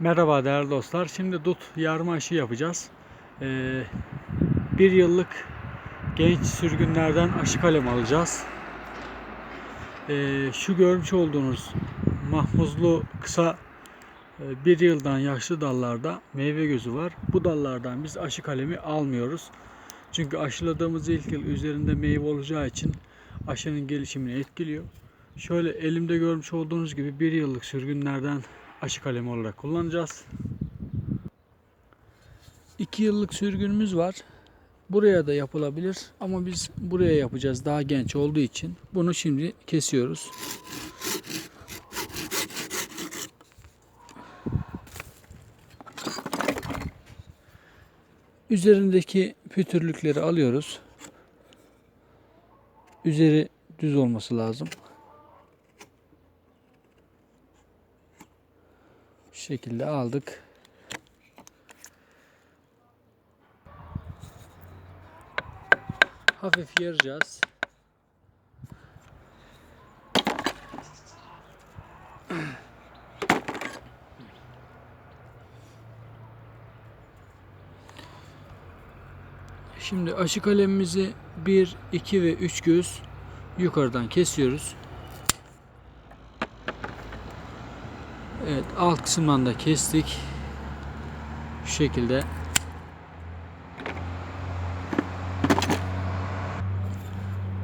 Merhaba değerli dostlar. Şimdi dut yarma aşı yapacağız. Ee, bir yıllık genç sürgünlerden aşı kalem alacağız. Ee, şu görmüş olduğunuz mahmuzlu kısa e, bir yıldan yaşlı dallarda meyve gözü var. Bu dallardan biz aşı kalemi almıyoruz. Çünkü aşıladığımız ilk yıl üzerinde meyve olacağı için aşının gelişimini etkiliyor. Şöyle elimde görmüş olduğunuz gibi bir yıllık sürgünlerden aşı kalemi olarak kullanacağız. 2 yıllık sürgünümüz var. Buraya da yapılabilir ama biz buraya yapacağız daha genç olduğu için. Bunu şimdi kesiyoruz. Üzerindeki pütürlükleri alıyoruz. Üzeri düz olması lazım. Şu şekilde aldık. Hafif yaracağız. Şimdi aşı kalemimizi 1, 2 ve 3 göz yukarıdan kesiyoruz. Evet alt kısımdan da kestik. Şu şekilde.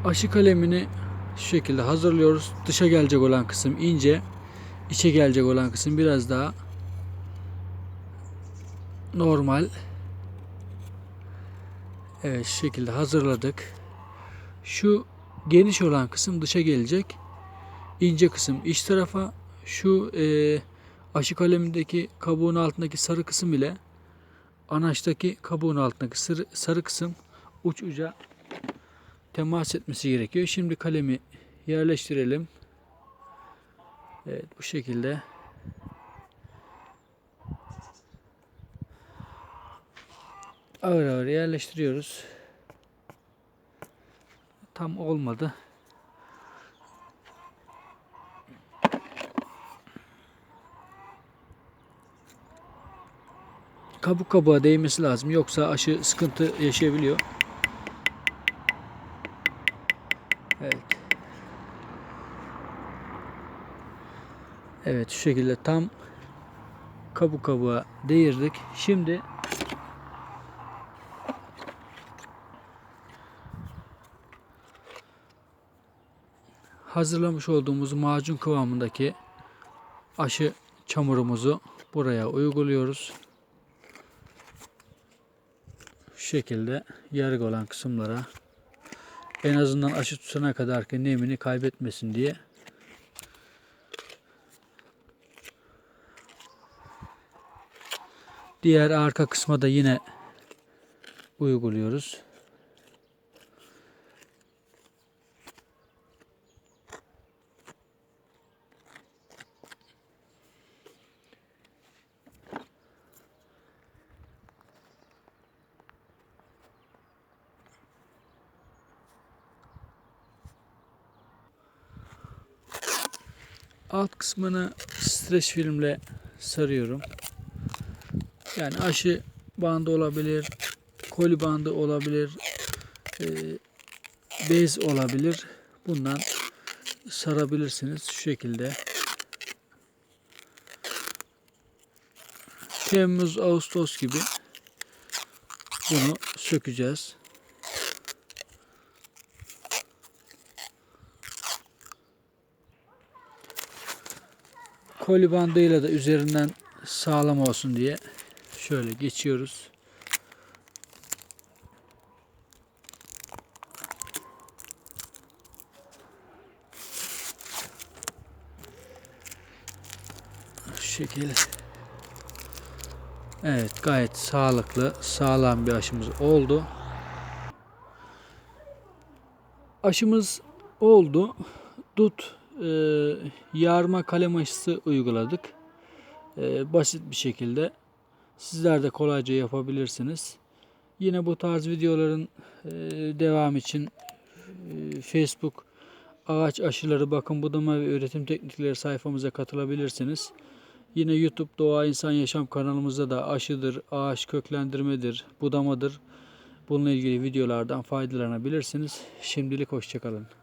Aşı kalemini şu şekilde hazırlıyoruz. Dışa gelecek olan kısım ince. içe gelecek olan kısım biraz daha normal. Evet şu şekilde hazırladık. Şu geniş olan kısım dışa gelecek. ince kısım iç tarafa. Şu e, aşı kalemindeki kabuğun altındaki sarı kısım ile anaçtaki kabuğun altındaki sarı, sarı kısım uç uca temas etmesi gerekiyor. Şimdi kalemi yerleştirelim. Evet bu şekilde. Ağır ağır yerleştiriyoruz. Tam olmadı. Kabuk kabuğa değmesi lazım. Yoksa aşı sıkıntı yaşayabiliyor. Evet. Evet şu şekilde tam kabuk kabuğa değirdik. Şimdi hazırlamış olduğumuz macun kıvamındaki aşı çamurumuzu buraya uyguluyoruz. Şu şekilde yarık olan kısımlara en azından aşı tutana kadar ki nemini kaybetmesin diye diğer arka kısma da yine uyguluyoruz. Alt kısmını streç filmle sarıyorum. Yani aşı bandı olabilir, koli bandı olabilir, e, bez olabilir. Bundan sarabilirsiniz şu şekilde. Temmuz, Ağustos gibi bunu sökeceğiz. Koli bandıyla da üzerinden sağlam olsun diye şöyle geçiyoruz. Şu şekilde. Evet gayet sağlıklı, sağlam bir aşımız oldu. Aşımız oldu. Dut e, yarma kalem aşısı uyguladık. E, basit bir şekilde. Sizler de kolayca yapabilirsiniz. Yine bu tarz videoların e, devam için e, Facebook ağaç aşıları bakım budama ve üretim teknikleri sayfamıza katılabilirsiniz. Yine YouTube Doğa İnsan Yaşam kanalımızda da aşıdır, ağaç köklendirmedir, budamadır. Bununla ilgili videolardan faydalanabilirsiniz. Şimdilik hoşçakalın.